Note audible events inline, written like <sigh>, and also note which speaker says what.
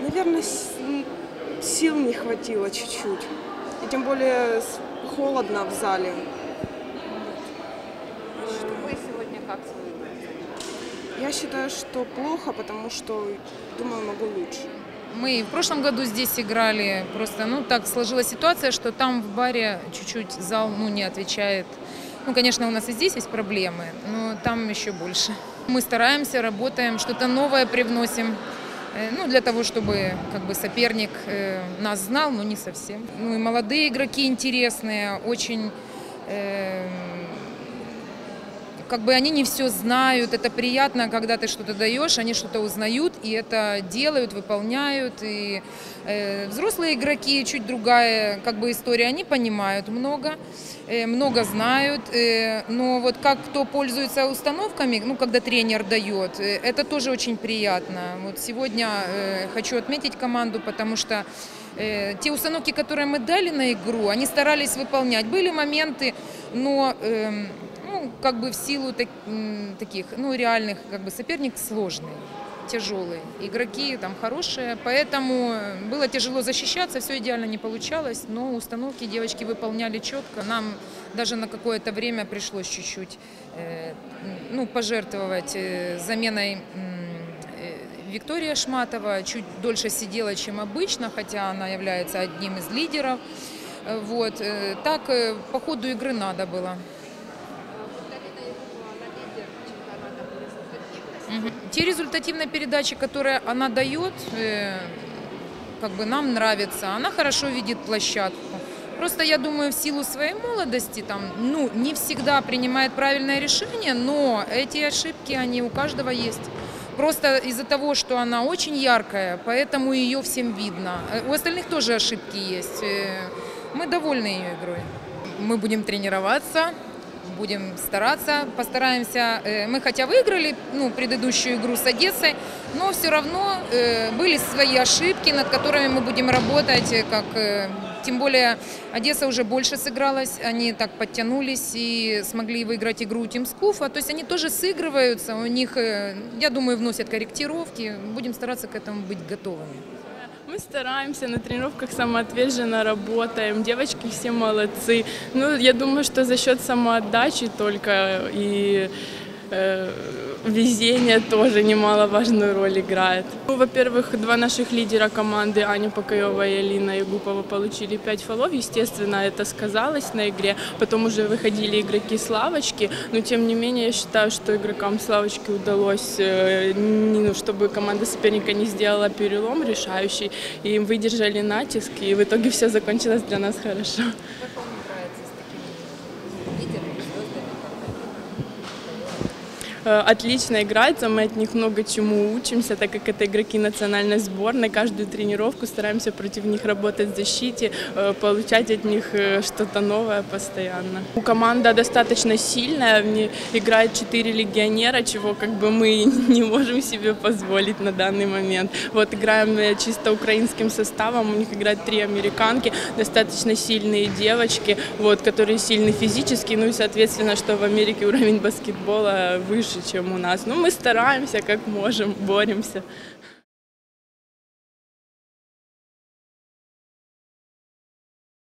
Speaker 1: Наверное, сил не хватило чуть-чуть. И тем более холодно в зале.
Speaker 2: Вы сегодня как?
Speaker 1: Я считаю, что плохо, потому что, думаю, могу лучше.
Speaker 3: Мы в прошлом году здесь играли, просто, ну, так сложилась ситуация, что там в баре чуть-чуть зал, ну, не отвечает. Ну, конечно, у нас и здесь есть проблемы, но там еще больше. Мы стараемся, работаем, что-то новое привносим, ну, для того, чтобы, как бы, соперник э, нас знал, но не совсем. Ну, и молодые игроки интересные, очень э, как бы они не все знают, это приятно, когда ты что-то даешь, они что-то узнают и это делают, выполняют. И э, взрослые игроки чуть другая как бы история, они понимают много, э, много знают, э, но вот как кто пользуется установками, ну когда тренер дает, э, это тоже очень приятно. Вот сегодня э, хочу отметить команду, потому что э, те установки, которые мы дали на игру, они старались выполнять. Были моменты, но эм, ну, как бы в силу так- таких, ну, реальных, как бы соперник сложный, тяжелый. Игроки там хорошие, поэтому было тяжело защищаться, все идеально не получалось, но установки девочки выполняли четко. Нам даже на какое-то время пришлось чуть-чуть, э, ну, пожертвовать э, заменой э, Виктория Шматова чуть дольше сидела, чем обычно, хотя она является одним из лидеров. Э, Вот. э, Так э, по ходу игры надо было.
Speaker 2: Повторили игру на лидер чемпионата по
Speaker 3: Мгм. Те результативные передачи, которые она дает, э, как бы нам нравится. Она хорошо видит площадку. Просто я думаю, в силу своей молодости, там, ну, не всегда принимает правильное решение, но эти ошибки, они у каждого есть. Просто из-за того, что она очень яркая, поэтому ее всем видно. Э, У остальных тоже ошибки есть. Э, Мы довольны ее игрой. Мы будем тренироваться, будем стараться, постараемся. Э, Мы хотя выиграли ну, предыдущую игру с Одессой, но все равно э, были свои ошибки, над которыми мы будем работать. э, Как, тем более Одесса уже больше сыгралась, они так подтянулись и смогли выиграть игру у Тимскуфа. То есть они тоже сыгрываются, у них, я думаю, вносят корректировки. Будем стараться к этому быть готовыми.
Speaker 4: Мы стараемся, на тренировках самоотверженно работаем, девочки все молодцы. Ну, я думаю, что за счет самоотдачи только и э, везение тоже немаловажную роль играет. Ну, во-первых, два наших лидера команды, Аня Покаева и Алина Ягупова, получили 5 фолов. Естественно, это сказалось на игре. Потом уже выходили игроки с лавочки. Но, тем не менее, я считаю, что игрокам с лавочки удалось, э, ну, чтобы команда соперника не сделала перелом решающий. И им выдержали натиск, и в итоге все закончилось для нас хорошо.
Speaker 2: Как вам играется с такими лидерами, звездами?
Speaker 4: Э, Отлично играется, мы от них много чему учимся, так как это игроки национальной сборной. Каждую тренировку стараемся против них работать в защите, э, получать от них э, что-то новое постоянно. Команда достаточно сильная, в ней играет 4 легионера, чего как бы мы <laughs> не можем себе позволить на данный момент. Вот играем э, чисто украинским составом, у них играют три американки, достаточно сильные девочки, вот, которые сильны физически, ну и соответственно, что в Америке уровень баскетбола выше, чем у нас. Ну мы стараемся как можем, боремся.